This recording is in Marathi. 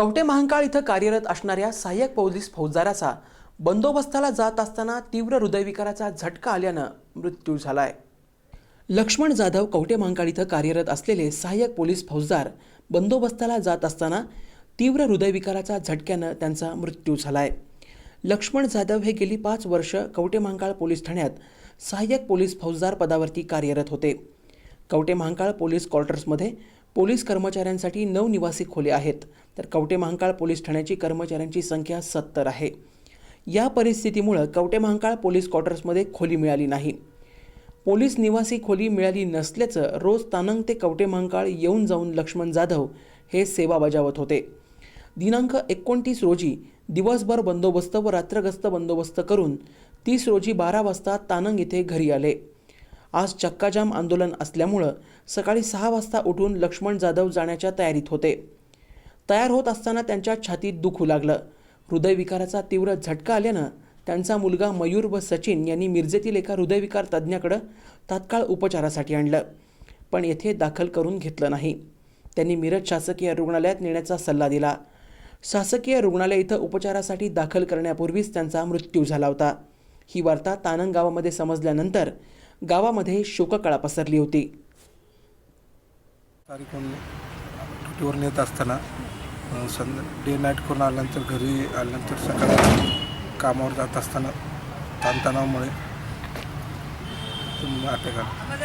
कवटे महांकाळ इथं कार्यरत असणाऱ्या सहाय्यक पोलीस फौजदाराचा बंदोबस्ताला जात असताना तीव्र हृदयविकाराचा झटका आल्यानं मृत्यू झालाय. लक्ष्मण जाधव कवटे महांकाळ इथं कार्यरत असलेले सहाय्यक पोलीस फौजदार बंदोबस्ताला जात असताना तीव्र हृदयविकाराचा झटक्यानं त्यांचा मृत्यू झालाय. लक्ष्मण जाधव हे गेली पाच वर्ष कवटे महांकाळ पोलीस ठाण्यात सहाय्यक पोलीस फौजदार पदावरती कार्यरत होते. कवटे महांकाळ पोलीस क्वार्टर्समध्ये पोलीस कर्मचाऱ्यांसाठी नऊ निवासी खोल्या आहेत. तर कवटे महांकाळ पोलीस ठाण्याची कर्मचाऱ्यांची संख्या सत्तर आहे. या परिस्थितीमुळं कवटे महांकाळ पोलीस क्वार्टर्समध्ये खोली मिळाली नाही. पोलीस निवासी खोली मिळाली नसल्याचं रोज तानंग ते कवटे महांकाळ येऊन जाऊन लक्ष्मण जाधव हे सेवा बजावत होते. दिनांक एकोणतीस रोजी दिवसभर बंदोबस्त व रात्रगस्त बंदोबस्त करून तीस रोजी बारा वाजता तानंग इथे घरी आले. आज चक्काजाम आंदोलन असल्यामुळं सकाळी सहा वाजता उठून लक्ष्मण जाधव जाण्याच्या तयारीत होते. तयार होत असताना त्यांच्या छातीत दुखू लागलं. हृदयविकाराचा तीव्र झटका आल्यानं त्यांचा मुलगा मयूर व सचिन यांनी मिरजेतील एका हृदयविकार तज्ज्ञाकडं तात्काळ उपचारासाठी आणलं. पण येथे दाखल करून घेतलं नाही. त्यांनी मिरज शासकीय रुग्णालयात नेण्याचा सल्ला दिला. शासकीय रुग्णालय इथं उपचारासाठी दाखल करण्यापूर्वीच त्यांचा मृत्यू झाला होता. ही वार्ता तानंग गावामध्ये समजल्यानंतर गावामध्ये शोककळा पसरली होती. तारीखून ड्युटीवर नेत असताना सं संध्या डे नाईट करून आल्यानंतर घरी आल्यानंतर सकाळी कामावर जात असताना ताणतणावामुळे अटक आली